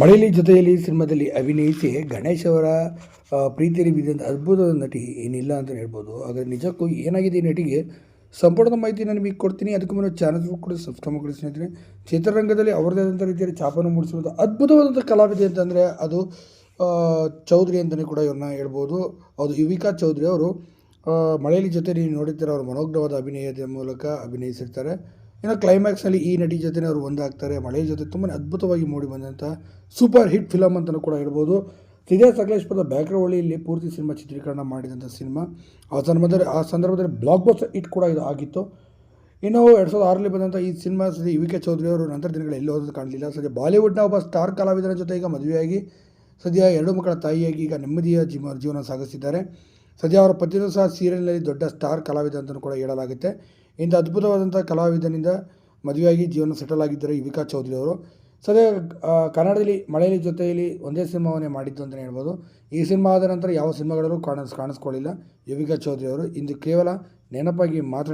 ಮಳೆಯಲ್ಲಿ ಜೊತೆಯಲ್ಲಿ ಸಿನಿಮಾದಲ್ಲಿ ಅಭಿನಯಿಸಿ ಗಣೇಶ್ ಅವರ ಪ್ರೀತಿಯಲ್ಲಿ ಬಿದ್ದಂಥ ಅದ್ಭುತವಾದ ನಟಿ ಏನಿಲ್ಲ ಅಂತ ಹೇಳ್ಬೋದು. ಆದರೆ ನಿಜಕ್ಕೂ ಏನಾಗಿದೆ ಈ ನಟಿಗೆ? ಸಂಪೂರ್ಣ ಮಾಹಿತಿ ನಾನು ನಿಮಗೆ ಕೊಡ್ತೀನಿ. ಅದಕ್ಕೂ ಮುನ್ನ ಚಾನಲ್ ಕೂಡ ಸಬ್ಸ್ಕ್ರೈಬ್ ಮಾಡಿ ಸ್ನೇಹಿತರೆ. ಚಿತ್ರರಂಗದಲ್ಲಿ ಅವರದೇ ಆದಂಥ ರೀತಿಯಲ್ಲಿ ಛಾಪನ್ನು ಮೂಡಿಸಿರುವಂಥ ಅದ್ಭುತವಾದಂಥ ಕಲಾವಿದೆ ಅಂತಂದರೆ ಅದು ಚೌಧರಿ ಅಂತಲೇ ಕೂಡ ಇವ್ರನ್ನ ಹೇಳ್ಬೋದು. ಅದು ಯುವಿಕಾ ಚೌಧರಿ ಅವರು ಮಳೆಯಲ್ಲಿ ಜೊತೆ ನೀವು ನೋಡಿರ್ತಾರೆ, ಅವರು ಮನೋಗ್ರವಾದ ಅಭಿನಯದ ಮೂಲಕ ಅಭಿನಯಿಸಿರ್ತಾರೆ. ಇನ್ನು ಕ್ಲೈಮ್ಯಾಕ್ಸಲ್ಲಿ ಈ ನಟಿ ಜೊತೆ ಅವರು ಒಂದಾಗ್ತಾರೆ. ಮಳೆ ಜೊತೆ ತುಂಬಾ ಅದ್ಭುತವಾಗಿ ಮೂಡಿ ಬಂದಂಥ ಸೂಪರ್ ಹಿಟ್ ಫಿಲಮ್ ಅಂತಲೂ ಕೂಡ ಹೇಳ್ಬೋದು. ಸಿದ್ಧಾರ್ಥ ಸಕಲೇಶ್ಪುರದ ಬ್ಯಾಕ್ರವಳ್ಳಿಯಲ್ಲಿ ಪೂರ್ತಿ ಸಿನಿಮಾ ಚಿತ್ರೀಕರಣ ಮಾಡಿದಂಥ ಸಿನಿಮಾ. ಆ ಸಂದರ್ಭದಲ್ಲಿ ಆ ಸಂದರ್ಭದಲ್ಲಿ ಬ್ಲಾಕ್ ಬಸ್ಟರ್ ಹಿಟ್ ಕೂಡ ಇದು ಆಗಿತ್ತು. ಇನ್ನು ಎರಡು ಸಾವಿರದ ಆರಲ್ಲಿ ಬಂದಂಥ ಈ ಸಿನಿಮಾ ಸದ್ಯ ಯು ಕೆ ಚೌಧರಿ ಅವರು ನಂತರ ದಿನಗಳು ಎಲ್ಲಿ ಹೋಗೋದು ಕಾಣಲಿಲ್ಲ. ಸದ್ಯ ಬಾಲಿವುಡ್ನ ಒಬ್ಬ ಸ್ಟಾರ್ ಕಲಾವಿದರ ಜೊತೆ ಈಗ ಮದುವೆಯಾಗಿ, ಸದ್ಯ ಎರಡು ಮಕ್ಕಳ ತಾಯಿಯಾಗಿ ಈಗ ನೆಮ್ಮದಿಯ ಜೀವ, ಜೀವನ ಸಾಗಿಸಿದ್ದಾರೆ. ಸದ್ಯ ಅವರ ಪತಿಯೂ ಸಹ ಸೀರಿಯಲ್ನಲ್ಲಿ ದೊಡ್ಡ ಸ್ಟಾರ್ ಕಲಾವಿದ ಅಂತಲೂ ಕೂಡ ಹೇಳಲಾಗುತ್ತೆ. ಇಂಥ ಅದ್ಭುತವಾದಂಥ ಕಲಾವಿದನಿಂದ ಮದುವೆಯಾಗಿ ಜೀವನ ಸೆಟಲ್ ಆಗಿದ್ದಾರೆ ಯುವಿಕಾ ಚೌಧರಿ ಅವರು. ಸದ್ಯ ಕನ್ನಡದಲ್ಲಿ ಮಳೆಯಲ್ಲಿ ಜೊತೆಯಲ್ಲಿ ಒಂದೇ ಸಿನಿಮಾವನ್ನೇ ಮಾಡಿದ್ದು ಅಂತಲೇ ಹೇಳ್ಬೋದು. ಈ ಸಿನಿಮಾ ಆದ ನಂತರ ಯಾವ ಸಿನಿಮಾಗಳಲ್ಲೂ ಕಾಣಿಸ್ ಕಾಣಿಸ್ಕೊಳ್ಳಿಲ್ಲ. ಯುವಿಕಾ ಚೌಧರಿ ಅವರು. ಇಂದು ಕೇವಲ ನೆನಪಾಗಿ ಮಾತ್ರ